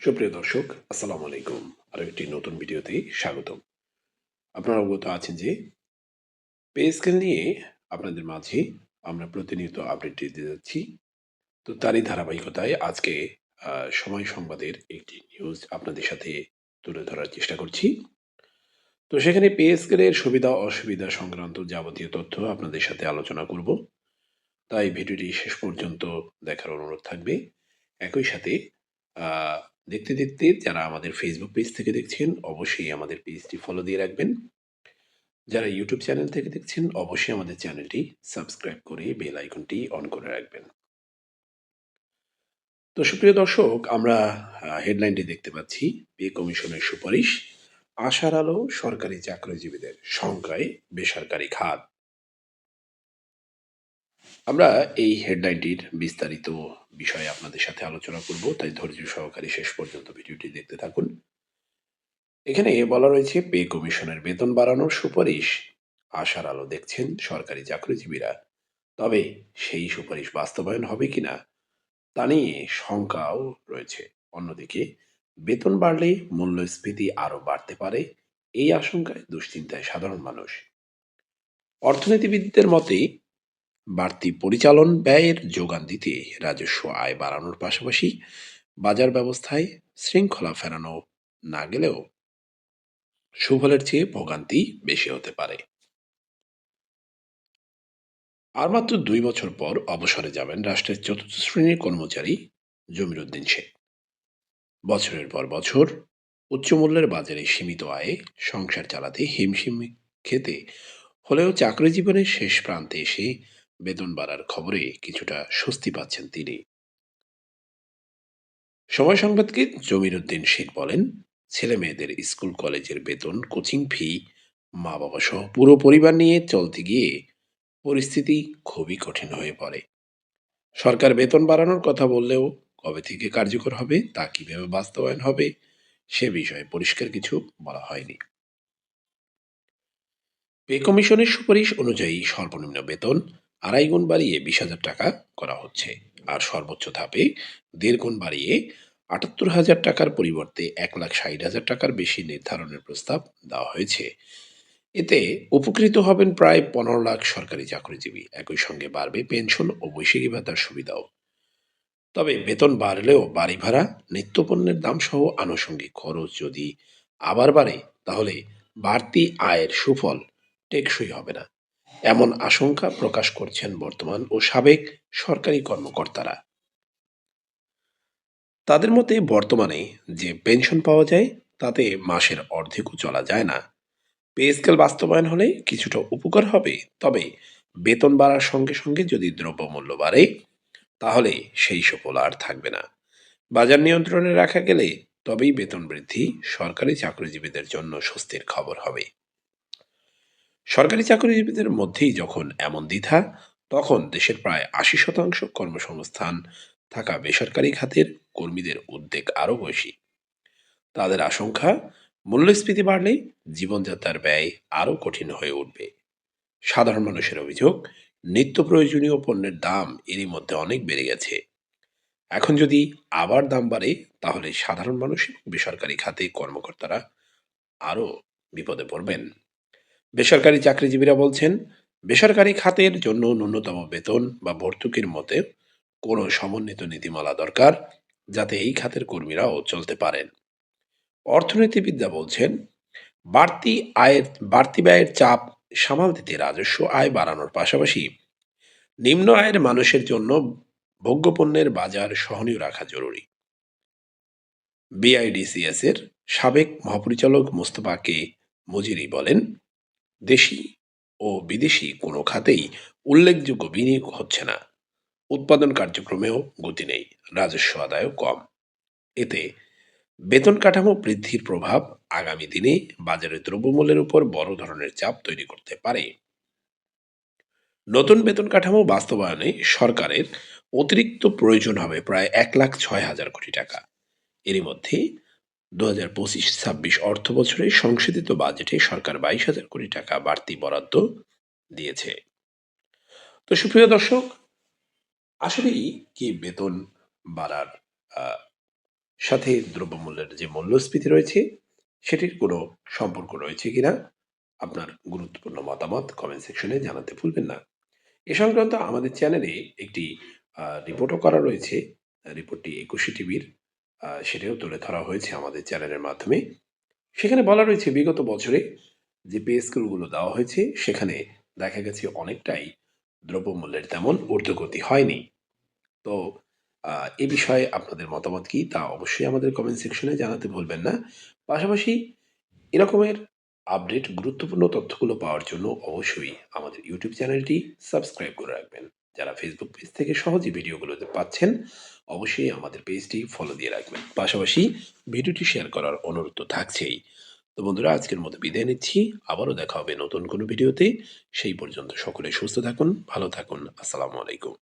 সুপ্রিয় দর্শক, আসসালামু আলাইকুম। আরও একটি নতুন ভিডিওতে স্বাগতম। আপনারা অবগত আছেন যে পে স্কেল নিয়ে আপনাদের মাঝে আমরা প্রতিনিয়ত আপডেট দিতে যাচ্ছি। তো তারই ধারাবাহিকতায় আজকে সময় সংবাদের একটি নিউজ আপনাদের সাথে তুলে ধরার চেষ্টা করছি। তো সেখানে পে স্কেলের সুবিধা, অসুবিধা সংক্রান্ত যাবতীয় তথ্য আপনাদের সাথে আলোচনা করব। তাই ভিডিওটি শেষ পর্যন্ত দেখার অনুরোধ থাকবে। একই সাথে দেখতে দেখতে যারা আমাদের ফেসবুক পেজ থেকে দেখছেন, অবশ্যই আমাদের পেজটি ফলো দিয়ে রাখবেন। যারা ইউটিউব চ্যানেল থেকে দেখছেন, অবশ্যই আমাদের চ্যানেলটি সাবস্ক্রাইব করে বেল আইকনটি অন করে রাখবেন। তো সুপ্রিয় দর্শক, আমরা হেডলাইনটি দেখতে পাচ্ছি। পে কমিশনের সুপারিশ। আশার আলো সরকারি চাকরিজীবীদের সংখ্যায় বেসরকারি খাত। আমরা এই হেডলাইনটির বিস্তারিত বিষয়ে আপনাদের সাথে আলোচনা করব, তাই ধৈর্য সহকারে শেষ পর্যন্ত ভিডিওটি দেখতে থাকুন। এখানে বলা রয়েছে, পে কমিশনের বেতন বাড়ানোর সুপারিশ, আশার আলো দেখছেন সরকারি চাকরিজীবীরা। তবে সেই সুপারিশ বাস্তবায়ন হবে কিনা, তা নিয়ে শঙ্কাও রয়েছে। অন্যদিকে, বেতন বাড়লে মূল্যস্ফীতি আরও বাড়তে পারে, এই আশঙ্কায় দুশ্চিন্তায় সাধারণ মানুষ। অর্থনীতিবিদদের মতে বাড়তি পরিচালন ব্যয়ের যোগান দিতে রাজস্ব আয় বাড়ানোর পাশাপাশি বাজার ব্যবস্থায় শৃঙ্খলা ফেরানো না গেলেও সুফলের চেয়ে ভোগান্তি বেশি হতে পারে। আর মাত্র দুই বছর পর অবসরে যাবেন রাষ্ট্রের চতুর্থ শ্রেণির কর্মচারী জমির উদ্দিন শেখ বছরের পর বছর উচ্চমূল্যের বাজারে সীমিত আয়ে সংসার চালাতে হিমশিম খেতে হলেও চাকরি জীবনের শেষ প্রান্তে এসে বেতন বাড়ার খবরে কিছুটা স্বস্তি পাচ্ছেন তিনি। সময় সংবাদকে জমির উদ্দিন শেখ বলেন, ছেলে মেয়েদের স্কুল, কলেজের বেতন, কোচিং ফি মা বাবা সহ পুরো পরিবার নিয়ে চলতে গিয়ে পরিস্থিতি খুবই কঠিন হয়ে পড়ে। সরকার বেতন বাড়ানোর কথা বললেও কবে থেকে কার্যকর হবে, তা কীভাবে বাস্তবায়ন হবে, সে বিষয়ে পরিষ্কার কিছু বলা হয়নি। পে কমিশনের সুপারিশ অনুযায়ী সর্বনিম্ন বেতন আড়াই গুণ বাড়িয়ে বিশ হাজার টাকা করা হচ্ছে। আর সর্বোচ্চ ধাপে দেড় গুণ বাড়িয়ে আটাত্তর হাজার টাকার পরিবর্তে এক লাখ ষাট হাজার টাকার বেশি নির্ধারণের প্রস্তাব দেওয়া হয়েছে। এতে উপকৃত হবেন প্রায় পনেরো লাখ সরকারি চাকরিজীবী। একই সঙ্গে বাড়বে পেনশন ও বৈশাখী ভাতার সুবিধাও। তবে বেতন বাড়লেও বাড়ি ভাড়া, নিত্যপণ্যের দাম সহ আনুষঙ্গিক খরচ যদি আবার বাড়ে, তাহলে বাড়তি আয়ের সুফল টেকসই হবে না। এমন আশঙ্কা প্রকাশ করছেন বর্তমান ও সাবেক সরকারি কর্মকর্তারা। তাদের মতে বর্তমানে যে পেনশন পাওয়া যায়, তাতে মাসের অর্ধেকও চলা যায় না। পে স্কেল বাস্তবায়ন হলে কিছুটা উপকার হবে, তবে বেতন বাড়ার সঙ্গে সঙ্গে যদি দ্রব্যমূল্য বাড়ে, তাহলে সেই সফল আর থাকবে না। বাজার নিয়ন্ত্রণে রাখা গেলে তবেই বেতন বৃদ্ধি সরকারি চাকরিজীবীদের জন্য স্বস্তির খবর হবে। সরকারি চাকরিজীবীদের মধ্যেই যখন এমন দ্বিধা, তখন দেশের প্রায় আশি শতাংশ কর্মসংস্থান থাকা বেসরকারি খাতের কর্মীদের উদ্বেগ আরও বেশি। তাদের আশঙ্কা, মূল্যস্ফীতি বাড়লে জীবনযাত্রার ব্যয় আরও কঠিন হয়ে উঠবে। সাধারণ মানুষের অভিযোগ, নিত্য প্রয়োজনীয় পণ্যের দাম এরই মধ্যে অনেক বেড়ে গেছে। এখন যদি আবার দাম বাড়ে, তাহলে সাধারণ মানুষ বেসরকারি খাতে কর্মকর্তারা আরও বিপদে পড়বেন। বেসরকারি চাকরিজীবীরা বলছেন, বেসরকারি খাতের জন্য ন্যূনতম বেতন বা ভর্তুকির মতে কোনো সমন্বিত নীতিমালা দরকার যাতে এই খাতের কর্মীরাও চলতে পারেন। অর্থনীতিবিদরা বলছেন, বাড়তি আয়ের, বাড়তি ব্যয়ের চাপ সামাল দিতে রাজস্ব আয় বাড়ানোর পাশাপাশি নিম্ন আয়ের মানুষের জন্য ভোগ্যপণ্যের বাজার সহনীয় রাখা জরুরি। বিআইডিসিএস এর সাবেক মহাপরিচালক মোস্তফা কে মুজিরি বলেন দেশি ও বিদেশি কোনো খাতেই উল্লেখযোগ্য বিনিয়োগ হচ্ছে না। উৎপাদন কার্যক্রমেও গতি নেই, রাজস্ব আদায়ও কম। এতে বেতন কাঠামো বৃদ্ধির প্রভাব আগামী দিনে বাজারে দ্রব্যমূল্যের উপর বড় ধরনের চাপ তৈরি করতে পারে। নতুন বেতন কাঠামো বাস্তবায়নে সরকারের অতিরিক্ত প্রয়োজন হবে প্রায় এক লাখ ছয় হাজার কোটি টাকা। এরই মধ্যে দু হাজার পঁচিশ ছাব্বিশ অর্থ বছরে সংশোধিত বাজেটে সরকার বাইশ হাজার কোটি টাকা বাড়তি বরাদ্দ দিয়েছে। তো সুপ্রিয় দর্শক আসলেই কি বেতন বাড়ার সাথে দ্রব্যমূল্যের যে মূল্যস্ফীতি রয়েছে, সেটির কোনো সম্পর্ক রয়েছে কিনা? আপনার গুরুত্বপূর্ণ মতামত কমেন্ট সেকশনে জানাতে ভুলবেন না। এ সংক্রান্ত আমাদের চ্যানেলে একটি রিপোর্টও করা রয়েছে। রিপোর্টটি একুশে টিভির সেটাও তুলে ধরা হয়েছে আমাদের চ্যানেলের মাধ্যমে। সেখানে বলা রয়েছে, বিগত বছরে যে পে স্কেলগুলো দেওয়া হয়েছে, সেখানে দেখা গেছে অনেকটাই দ্রব্যমূল্যের তেমন ঊর্ধ্বগতি হয়নি। তো এ বিষয়ে আপনাদের মতামত কি তা অবশ্যই আমাদের কমেন্ট সেকশনে জানাতে ভুলবেন না। পাশাপাশি এরকমের আপডেট গুরুত্বপূর্ণ তথ্যগুলো পাওয়ার জন্য অবশ্যই আমাদের ইউটিউব চ্যানেলটি সাবস্ক্রাইব করে রাখবেন। যারা ফেসবুক পেজ থেকে সহজে ভিডিওগুলোতে পাচ্ছেন, অবশ্যই আমাদের পেজটি ফলো দিয়ে রাখবেন। পাশাপাশি ভিডিওটি শেয়ার করার অনুরোধ তো থাকছেই। তো বন্ধুরা, আজকের মতো বিদায় নিচ্ছি। আবারও দেখা হবে নতুন কোনো ভিডিওতে সেই পর্যন্ত সকলে সুস্থ থাকুন, ভালো থাকুন। আসসালামু আলাইকুম।